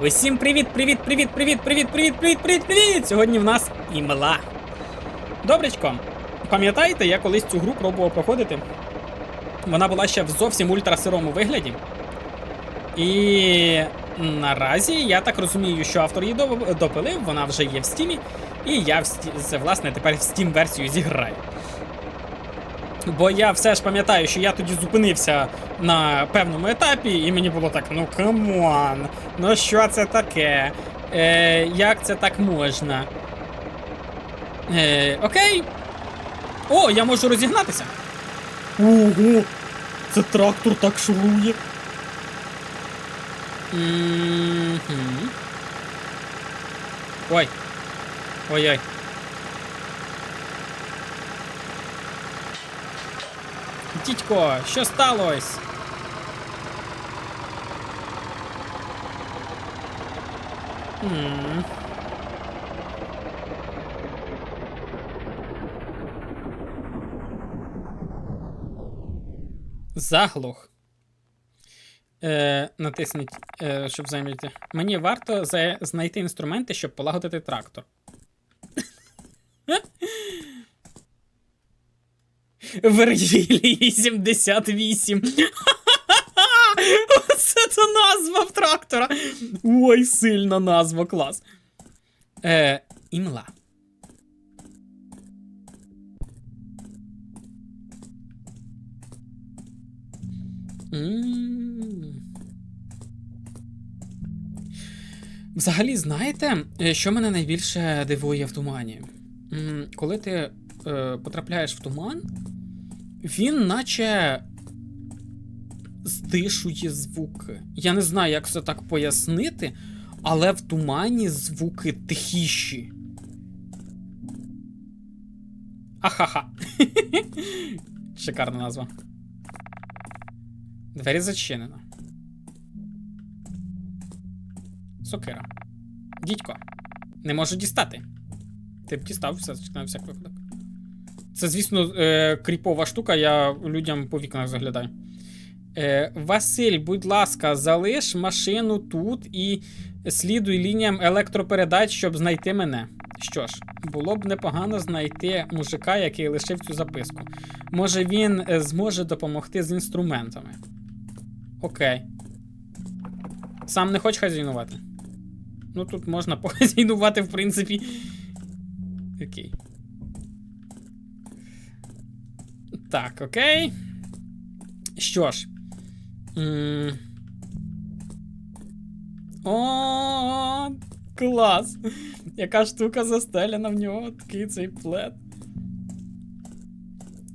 Усім привіт, привіт, привіт, привіт, привіт, привіт, привіт, привіт, привіт! Сьогодні в нас імла. Добречко, пам'ятаєте, я колись цю гру пробував проходити. Вона була ще в зовсім ультрасирому вигляді. І наразі я так розумію, що автор її допилив, вона вже є в стімі, і я в сті... власне тепер в Steam версію зіграю. Бо я все ж пам'ятаю, що я тоді зупинився на певному етапі, і мені було так: ну камон, ну що це таке? Е, як це так можна? Е, окей. О, я можу розігнатися. Ого! Це трактор так шурує. Мгм. Ой. Ой-ой. Дідько, що сталося? М. Заглух. Е, натисніть, е, щоб займати. Мені варто за- знайти інструменти, щоб полагодити трактор. Вергілій 78. Оце то назва в трактора. Ой, сильна назва, клас. Е, імла. Взагалі, знаєте, е, що мене найбільше дивує в тумані? Коли ти е, потрапляєш в туман, він наче стишує звуки. Я не знаю, як це так пояснити, але в тумані звуки тихіші. Ахаха. Шикарна назва. Двері зачинено. Сокира. Дідько. Не можу дістати. Ти б дістав все на всяк випадок. Це, звісно, е, кріпова штука, я людям по вікнах заглядаю. Е, Василь, будь ласка, залиш машину тут і слідуй лініям електропередач, щоб знайти мене. Що ж, було б непогано знайти мужика, який лишив цю записку. Може, він е, зможе допомогти з інструментами. Окей. Сам не хочеш хазяйнувати? Ну, тут можна похазяйнувати, в принципі. Окей. Так, окей. Що ж. М. О, клас! Яка штука застеляна в нього, такий цей плед.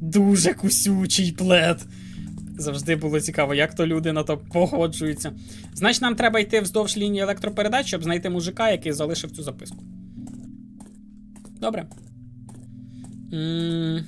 Дуже кусючий плед. Завжди було цікаво, як то люди на то погоджуються. Значить, нам треба йти вздовж лінії електропередач, щоб знайти мужика, який залишив цю записку. Добре. М.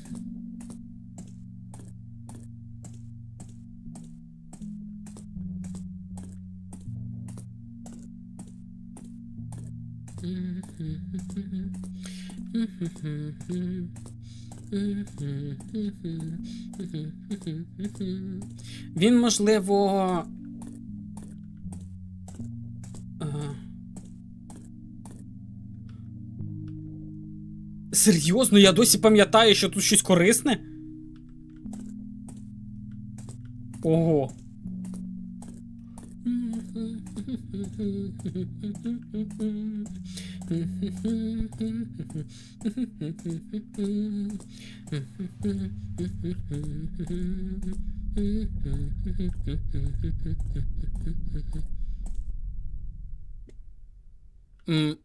Він, можливо. е, Серйозно, я досі пам'ятаю, що тут щось корисне? Ого.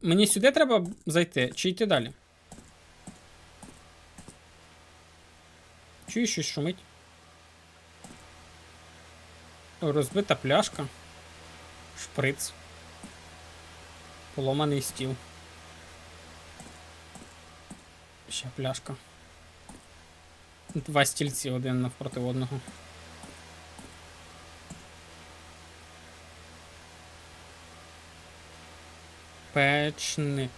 Мені сюди треба зайти чи йти далі? Чую, щось шумить. Розбита пляшка. Шприц. Поломаний стіл ще пляшка. Два стільці один навпроти одного. Печник.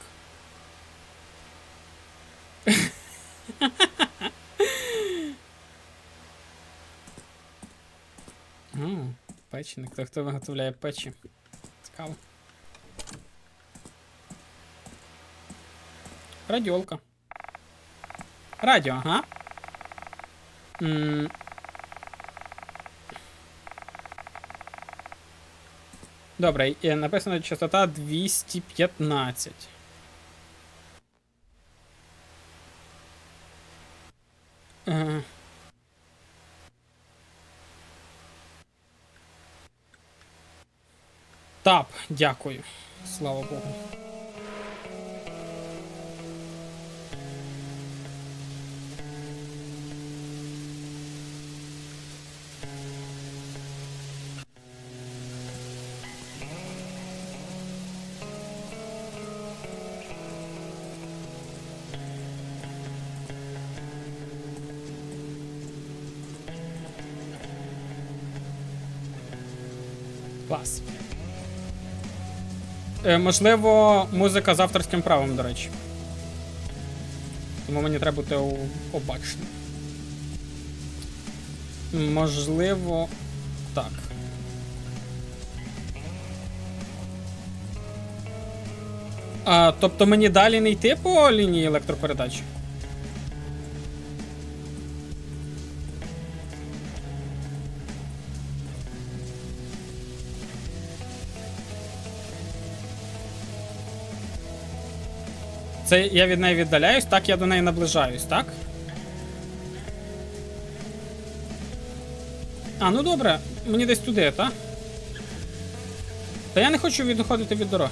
Mm, печник. То хто виготовляє печі? Цікаво. Радіолка. Радіо, ага. М. Добре, написано частота 215. Е. Тап, дякую. Слава Богу. Клас. Е, можливо, музика з авторським правом, до речі. Тому мені треба бути обачним. Можливо. Так. А, тобто мені далі не йти по лінії електропередач? Це я від неї віддаляюсь, так я до неї наближаюсь, так? А, ну добре, мені десь туди, так? Та я не хочу відходити від дороги.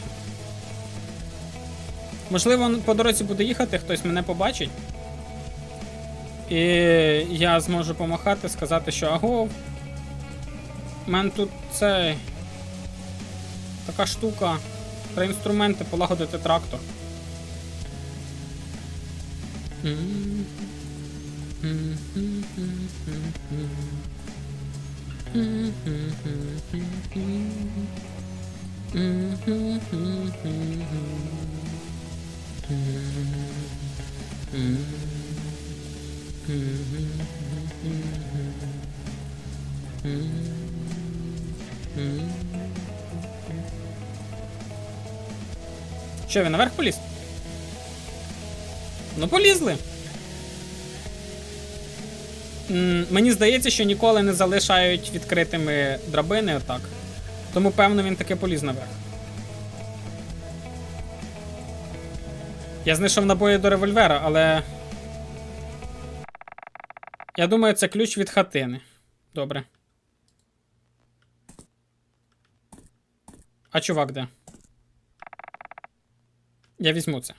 Можливо, по дорозі буде їхати, хтось мене побачить. І я зможу помахати, сказати, що аго. У мене тут цей. Така штука. Три інструменти полагодити трактор. Що, він наверх поліз? Ну, полізли. Мені здається, що ніколи не залишають відкритими драбини отак. Тому, певно, він таки поліз наверх. Я знайшов набої до револьвера, але. Я думаю, це ключ від хатини. Добре. А чувак де? Я візьму це.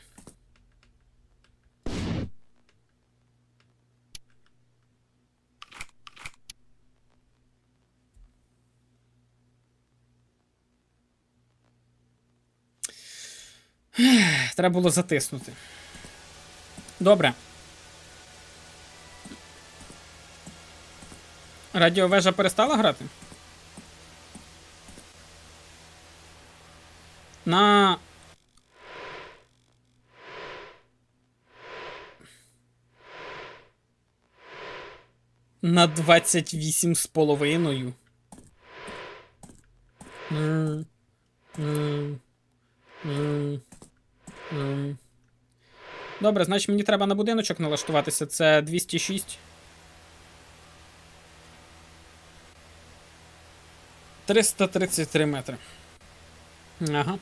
Ех, Треба було затиснути. Добре. Радіовежа перестала грати? На. На 28 з половиною. М, м, м. Добре, значить мені треба на будиночок налаштуватися. Це 206. 333 метри. Ага.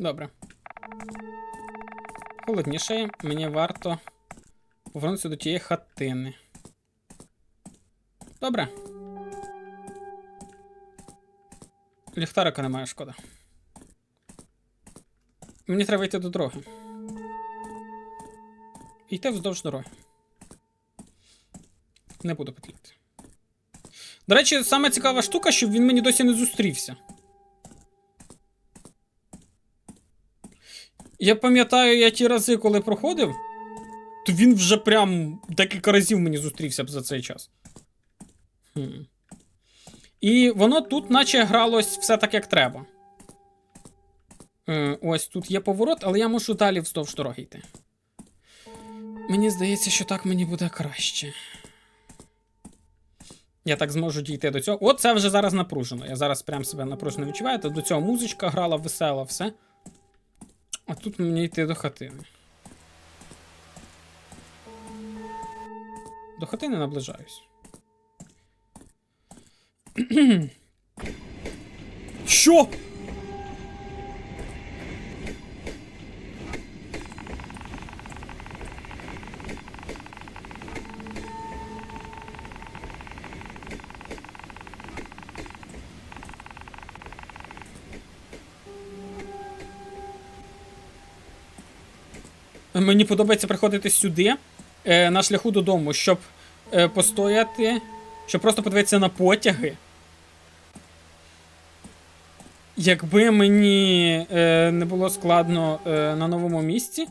Добре. Холодніше, мені варто повернутися до тієї хатини. Добре. Ліхтарика немає, шкода. Мені треба йти до дороги. Йти вздовж дороги. Не буду петліти. До речі, саме цікава штука, щоб він мені досі не зустрівся. Я пам'ятаю, я ті рази, коли проходив, то він вже прям декілька разів мені зустрівся б за цей час. Хм. І воно тут, наче гралось все так, як треба. Е, ось тут є поворот, але я мушу далі вздовж дороги йти. Мені здається, що так мені буде краще. Я так зможу дійти до цього. От це вже зараз напружено. Я зараз прям себе напружено відчуваю. До цього музичка грала весела, все. А тут мені йти до хатини. До хатини наближаюсь. Що? Мені подобається приходити сюди е, на шляху додому, щоб е, постояти, щоб просто подивитися на потяги. Якби мені е, не було складно е, на новому місці.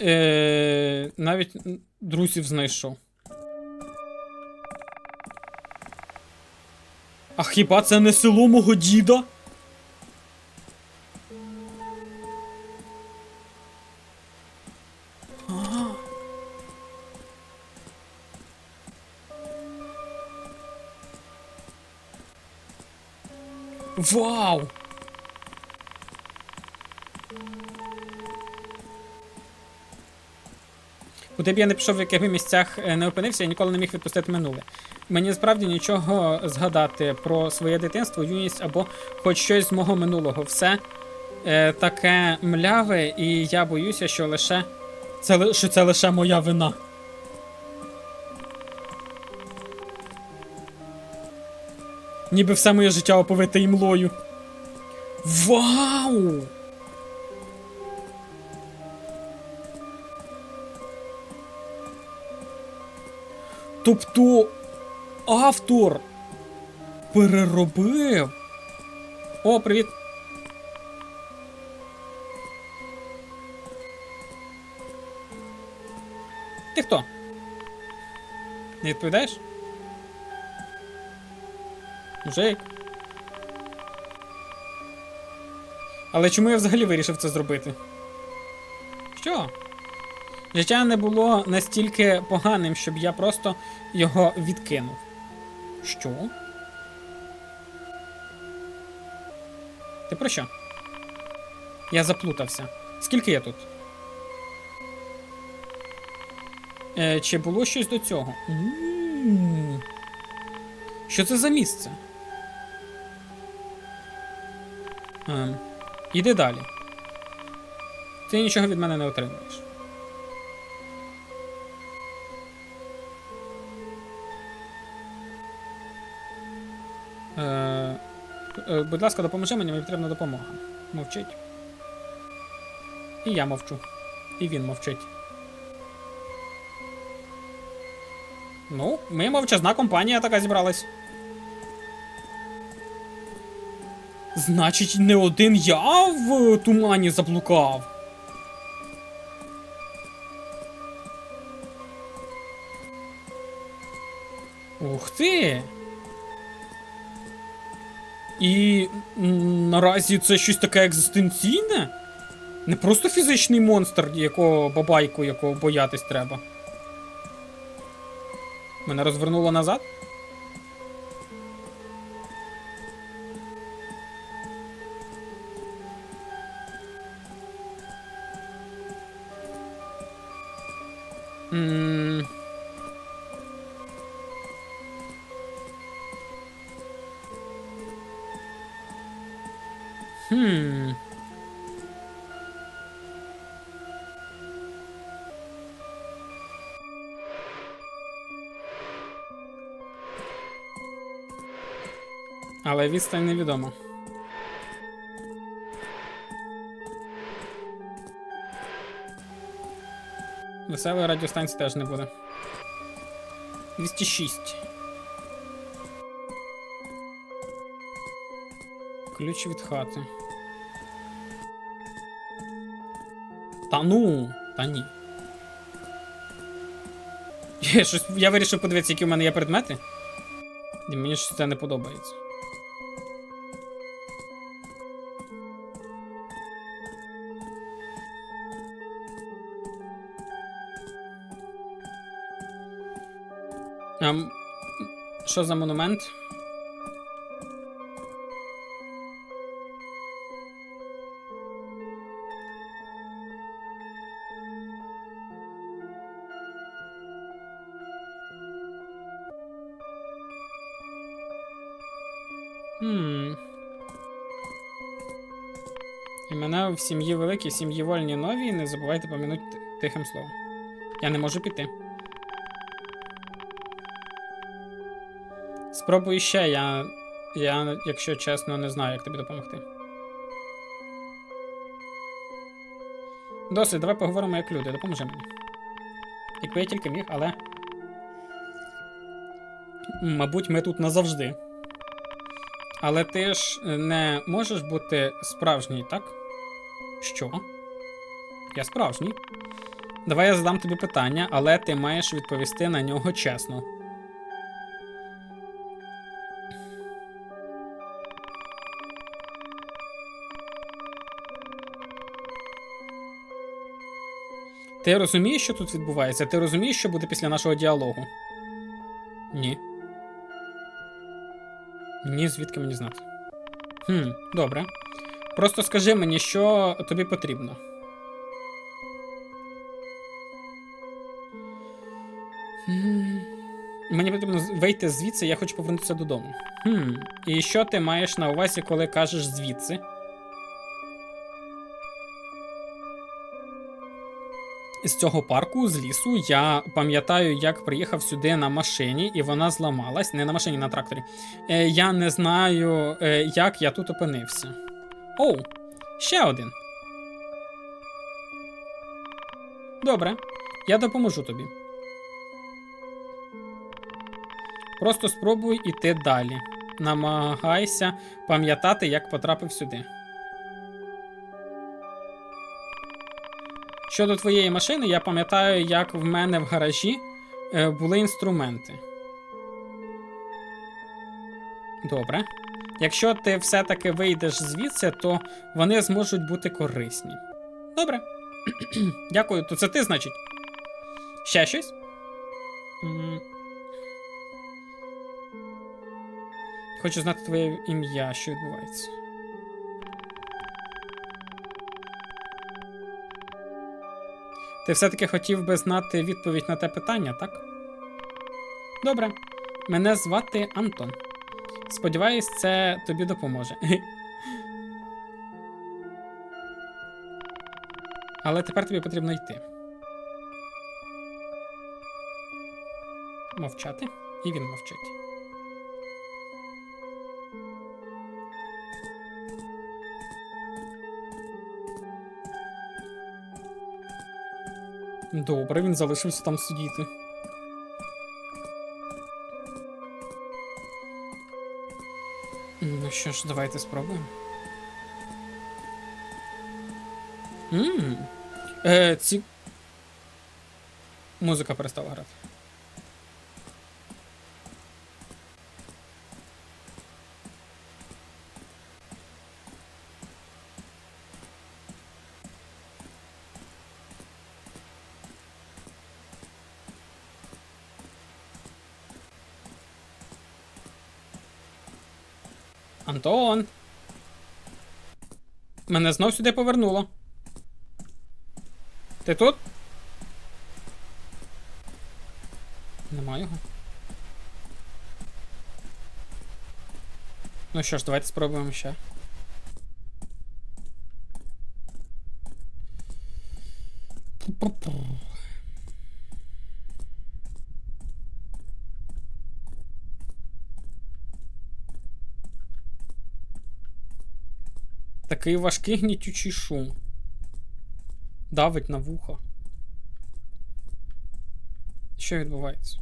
Е, навіть друзів знайшов. А хіба це не село мого діда? Вау! Куди б я не пішов, в яких місцях е, не опинився, я ніколи не міг відпустити минуле. Мені справді нічого згадати про своє дитинство, юність або хоч щось з мого минулого. Все е, таке мляве, і я боюся, що лише. Це, що це лише моя вина. Ніби все моє життя оповите імлою. Вау! Тобто автор переробив. О, привіт. Ти хто? Не відповідаєш? Мужик. Але чому я взагалі вирішив це зробити? Що? Життя не було настільки поганим, щоб я просто його відкинув. Що? Ти про що? Я заплутався. Скільки я тут? Е, чи було щось до цього? М. Що це за місце? Ем, іди далі. Ти нічого від мене не отримуєш. Е, е, будь ласка, допоможи мені, мені потрібна допомога. Мовчить. І я мовчу. І він мовчить. Ну, ми мовчазна компанія така зібралась. Значить, не один я в тумані заблукав. Ух ти. І наразі це щось таке екзистенційне? Не просто фізичний монстр, якого бабайку, якого боятись треба. Мене розвернуло назад? Хм. Але відстань невідома. Веселої радіостанції теж не буде. 206. Ключ від хати. Та ну, та ні. Я, щось, я вирішив подивитися, які в мене є предмети. І мені щось це не подобається. Ем, що за монумент? Хм. Імена в сім'ї великі, в сім'ї вольні нові, не забувайте помінути тихим словом. Я не можу піти. Спробуй ще, я, я, якщо чесно, не знаю, як тобі допомогти. Досить, давай поговоримо як люди, допоможи мені. Якби я тільки міг, але. Мабуть, ми тут назавжди. Але ти ж не можеш бути справжній, так? Що? Я справжній. Давай я задам тобі питання, але ти маєш відповісти на нього чесно. Ти розумієш, що тут відбувається? Ти розумієш, що буде після нашого діалогу? Ні. Ні, звідки мені знати? Хм, добре. Просто скажи мені, що тобі потрібно. Мені потрібно вийти звідси, я хочу повернутися додому. Хм. І що ти маєш на увазі, коли кажеш звідси? З цього парку, з лісу, я пам'ятаю, як приїхав сюди на машині, і вона зламалась. Не на машині, на тракторі. Е, я не знаю, е, як я тут опинився. Оу, ще один. Добре, я допоможу тобі. Просто спробуй іти далі. Намагайся пам'ятати, як потрапив сюди. Щодо твоєї машини, я пам'ятаю, як в мене в гаражі е, були інструменти. Добре. Якщо ти все-таки вийдеш звідси, то вони зможуть бути корисні. Добре. Дякую. То це ти, значить? Ще щось? Хочу знати твоє ім'я, що відбувається. Ти все-таки хотів би знати відповідь на те питання, так? Добре. Мене звати Антон. Сподіваюсь, це тобі допоможе. Але тепер тобі потрібно йти. Мовчати. І він мовчить. Добре, він залишився там сидіти. Ну що ж, давайте спробуємо. Ммм. Е, ці... Музика перестала грати. Антон. Мене знов сюди повернуло. Ти тут? Нема його. Ну що ж, давайте спробуємо ще. Такий важкий гнітючий шум. Давить на вухо. Що відбувається?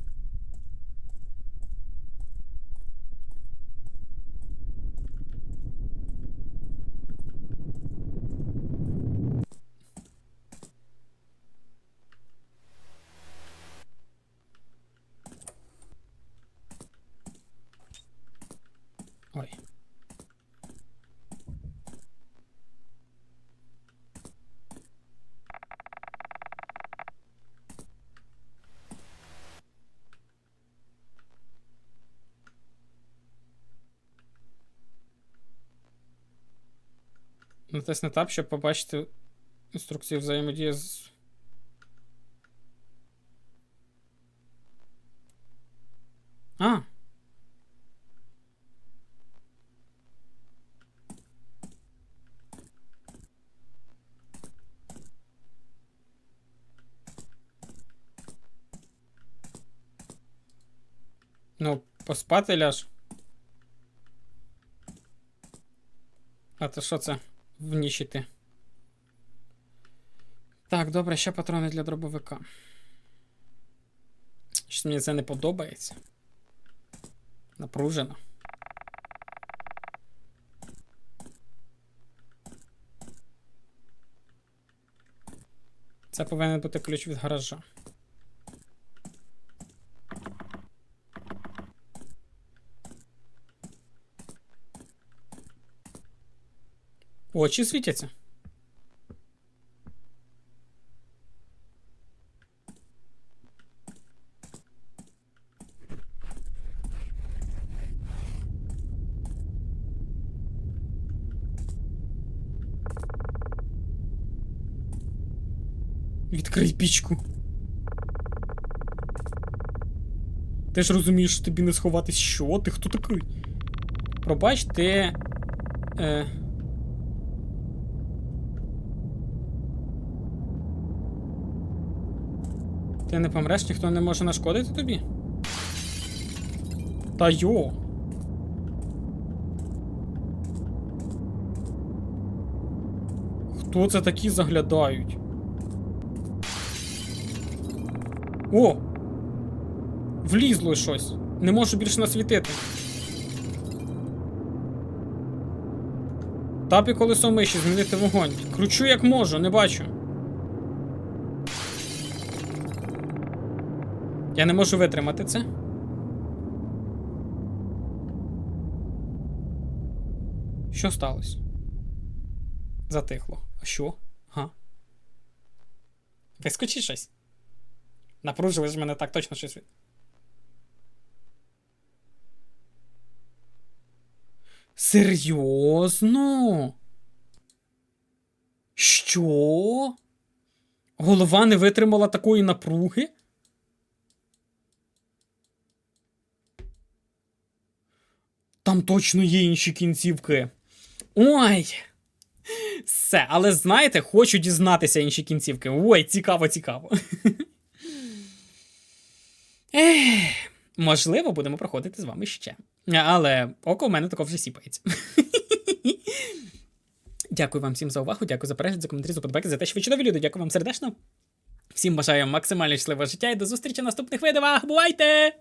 Ой. Натисни тап, щоб побачити інструкцію взаємодії з. А. Ну, поспати ляж. А то що це? Вніщити. Так, добре, ще патрони для дробовика. Щось мені це не подобається. Напружено. Це повинен бути ключ від гаража. Очі світяться. Відкрий пічку. Ти ж розумієш, що тобі не сховатись. Що? Ти хто такий? Пробач, ти. Е... Ти не помреш, ніхто не може нашкодити тобі? Та йо. Хто це такі заглядають? О! Влізло щось. Не можу більше насвітити. Тапі колесо миші, змінити вогонь. Кручу як можу, не бачу. Я не можу витримати це. Що сталося? Затихло. А що? Га? Вискочи щось. Напружили ж мене так точно щось. Серйозно? Що? Голова не витримала такої напруги? Там точно є інші кінцівки. Ой. Все, але знаєте, хочу дізнатися інші кінцівки. Ой, цікаво, цікаво. Ех, можливо, будемо проходити з вами ще. Але око в мене тако вже сіпається. Дякую вам всім за увагу, дякую за перегляд, за коментарі, за подбайки, за те, що ви чудові люди. Дякую вам сердечно. Всім бажаю максимально щасливого життя і до зустрічі в наступних відео. Бувайте!